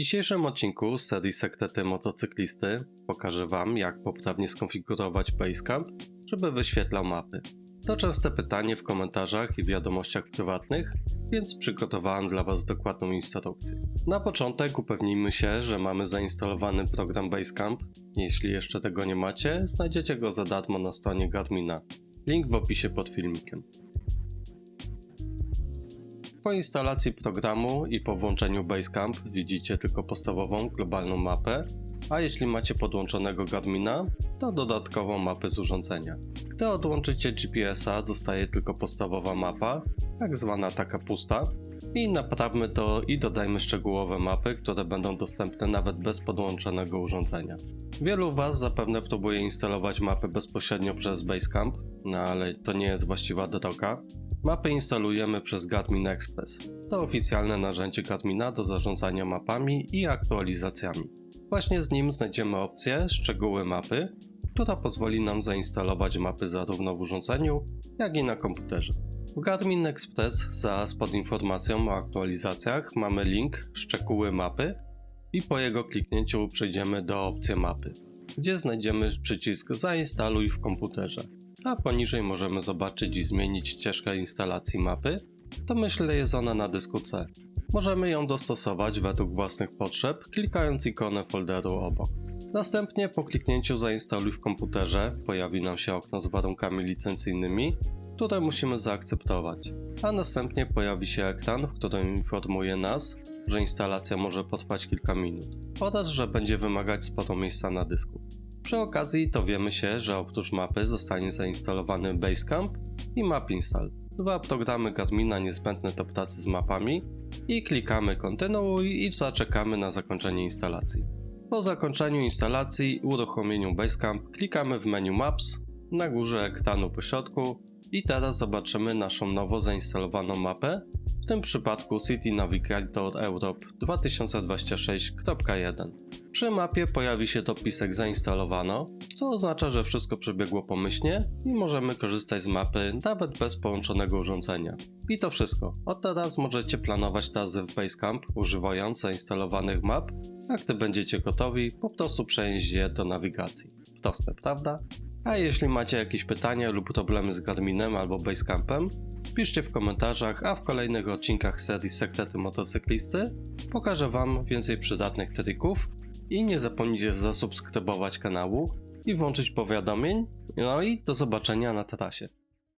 dzisiejszym odcinku serii Sekrety Motocyklisty pokażę Wam, jak poprawnie skonfigurować Basecamp, żeby wyświetlał mapy. To częste pytanie w komentarzach i wiadomościach prywatnych, więc przygotowałem dla Was dokładną instrukcję. Na początek upewnijmy się, że mamy zainstalowany program Basecamp. Jeśli jeszcze tego nie macie, znajdziecie go za darmo na stronie Garmina. Link w opisie pod filmikiem. Po instalacji programu i po włączeniu Basecamp widzicie tylko podstawową globalną mapę, a jeśli macie podłączonego Garmina, to dodatkową mapę z urządzenia. Gdy odłączycie GPS-a, zostaje tylko podstawowa mapa, tak zwana taka pusta, i naprawmy to i dodajmy szczegółowe mapy, które będą dostępne nawet bez podłączonego urządzenia. Wielu Was zapewne próbuje instalować mapy bezpośrednio przez Basecamp, no ale to nie jest właściwa droga. Mapy instalujemy przez Garmin Express. To oficjalne narzędzie Garmina do zarządzania mapami i aktualizacjami. Właśnie z nim znajdziemy opcję Szczegóły mapy, która pozwoli nam zainstalować mapy zarówno w urządzeniu, jak i na komputerze. W Garmin Express zaraz pod informacją o aktualizacjach mamy link Szczegóły mapy i po jego kliknięciu przejdziemy do opcji mapy, gdzie znajdziemy przycisk Zainstaluj w komputerze a poniżej możemy zobaczyć i zmienić ścieżkę instalacji mapy, to myślę jest ona na dysku C. Możemy ją dostosować według własnych potrzeb, klikając ikonę folderu obok. Następnie po kliknięciu zainstaluj w komputerze pojawi nam się okno z warunkami licencyjnymi, które musimy zaakceptować, a następnie pojawi się ekran, w którym informuje nas, że instalacja może potrwać kilka minut oraz że będzie wymagać sporo miejsca na dysku. Przy okazji dowiemy się, że oprócz mapy zostanie zainstalowany Basecamp i Map Install. Dwa programy Garmina niezbędne do pracy z mapami i klikamy kontynuuj i zaczekamy na zakończenie instalacji. Po zakończeniu instalacji i uruchomieniu Basecamp klikamy w menu Maps na górze ekranu po środku i teraz zobaczymy naszą nowo zainstalowaną mapę, w tym przypadku City Navigator Europe 2026.1. Przy mapie pojawi się dopisek zainstalowano, co oznacza, że wszystko przebiegło pomyślnie i możemy korzystać z mapy nawet bez połączonego urządzenia. I to wszystko. Od teraz możecie planować tazy w Basecamp używając zainstalowanych map, a gdy będziecie gotowi, po prostu przenieść je do nawigacji. Proste, prawda? A jeśli macie jakieś pytania lub problemy z Garminem albo Basecampem, piszcie w komentarzach, a w kolejnych odcinkach serii Sekrety Motocyklisty pokażę Wam więcej przydatnych trików i nie zapomnijcie zasubskrybować kanału i włączyć powiadomień. No i do zobaczenia na trasie.